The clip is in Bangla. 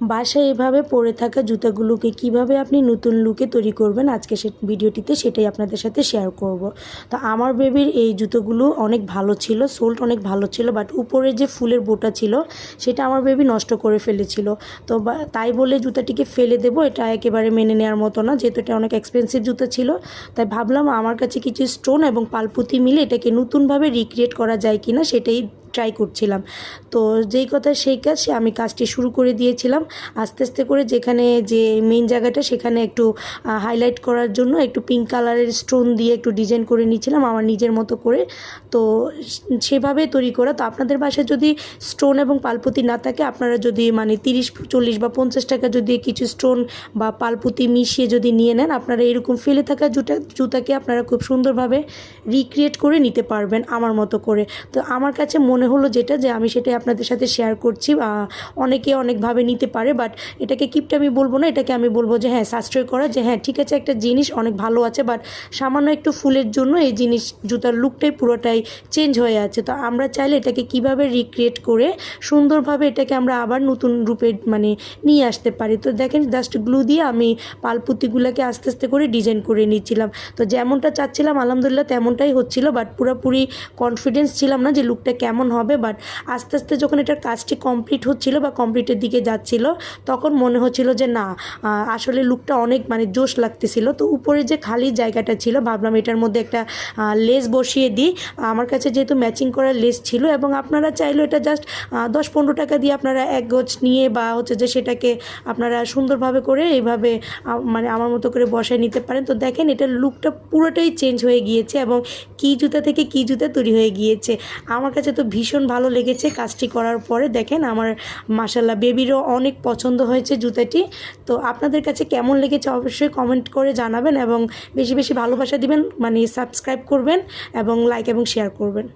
বাসায় এভাবে পরে থাকা জুতাগুলোকে কীভাবে আপনি নতুন লুকে তৈরি করবেন, আজকে সে ভিডিওটিতে সেটাই আপনাদের সাথে শেয়ার করব। তো আমার বেবির এই জুতোগুলো অনেক ভালো ছিল সোল্ট অনেক ভালো ছিল বাট উপরে যে ফুলের বোটা ছিল, সেটা আমার বেবি নষ্ট করে ফেলেছিল। তো তাই বলে জুতাটিকে ফেলে দেবো, এটা একেবারে মেনে নেওয়ার মতো না, যেহেতু এটা অনেক এক্সপেন্সিভ জুতো ছিল। তাই ভাবলাম আমার কাছে কিছু স্টোন এবং পালপুতি মিলে এটাকে নতুনভাবে রিক্রিয়েট করা যায় কিনা, সেটাই ট্রাই করছিলাম। তো যেই কথা সেই কাজ আমি কাজটি শুরু করে দিয়েছিলাম। আস্তে আস্তে করে যেখানে যে মেন জায়গাটা সেখানে একটু হাইলাইট করার জন্য একটু পিঙ্ক কালারের স্টোন দিয়ে একটু ডিজাইন করে নিয়েছিলাম আমার নিজের মতো করে। তো সেভাবে তৈরি করা। তো আপনাদের বাসায় যদি স্টোন এবং পালপুতি না থাকে, আপনারা যদি মানে তিরিশ, চল্লিশ বা পঞ্চাশ টাকা যদি কিছু স্টোন বা পালপুতি মিশিয়ে যদি নিয়ে নেন, আপনারা এরকম ফেলে থাকা জুতা জুতাকে আপনারা খুব সুন্দরভাবে রিক্রিয়েট করে নিতে পারবেন আমার মতো করে। তো আমার কাছে মনে হলো যেটা যে আমি সেটাই আপনাদের সাথে শেয়ার করছি অনেকে অনেকভাবে নিতে পারে বাট এটাকে কিপটা আমি বলব না, এটাকে আমি বলব যে হ্যাঁ সাশ্রয় করা, যে হ্যাঁ ঠিক আছে, একটা জিনিস অনেক ভালো আছে বাট সামান্য একটু ফুলের জন্য এই জিনিস, জুতার লুকটাই পুরোটাই চেঞ্জ হয়ে আছে। তো আমরা চাইলে এটাকে কীভাবে রিক্রিয়েট করে সুন্দরভাবে এটাকে আমরা আবার নতুন রূপে মানে নিয়ে আসতে পারি। তো দেখেন জাস্ট গ্লু দিয়ে আমি পালপুতিগুলোকে আস্তে আস্তে করে ডিজাইন করে নিচ্ছিলাম। তো যেমনটা চাচ্ছিলাম, আলহামদুলিল্লাহ তেমনটাই হচ্ছিল বাট পুরোপুরি কনফিডেন্স ছিলাম না যে লুকটা কেমন হবে বাট আস্তে আস্তে যখন এটার কাজটি কমপ্লিট হচ্ছিল বা কমপ্লিটের দিকে যাচ্ছিল, তখন মনে হচ্ছিল যে না আসলে লুকটা অনেক মানে জোশ লাগতেছিল। তো উপরে যে খালি জায়গাটা ছিল, ভাবলাম এটার মধ্যে একটা লেস বসিয়ে দিই। আমার কাছে যেহেতু ম্যাচিং করার লেস ছিল এবং আপনারা চাইলেও এটা জাস্ট দশ পনেরো টাকা দিয়ে আপনারা এক গোছ নিয়ে বা হচ্ছে যে সেটাকে আপনারা সুন্দরভাবে করে এইভাবে মানে আমার মতো করে বসায় নিতে পারেন। তো দেখেন এটার লুকটা পুরোটাই চেঞ্জ হয়ে গিয়েছে এবং কী জুতা থেকে কী জুতা তৈরি হয়ে গিয়েছে। আমার কাছে তো ভীষণ ভালো লেগেছে কাজটি করার পরে। দেখেন আমার মাসাল্লাহ বেবিরও অনেক পছন্দ হয়েছে জুতাটি। তো আপনাদের কাছে কেমন লেগেছে অবশ্যই কমেন্ট করে জানাবেন এবং বেশি বেশি ভালোবাসা দিবেন মানে সাবস্ক্রাইব করবেন এবং লাইক এবং শেয়ার করবেন।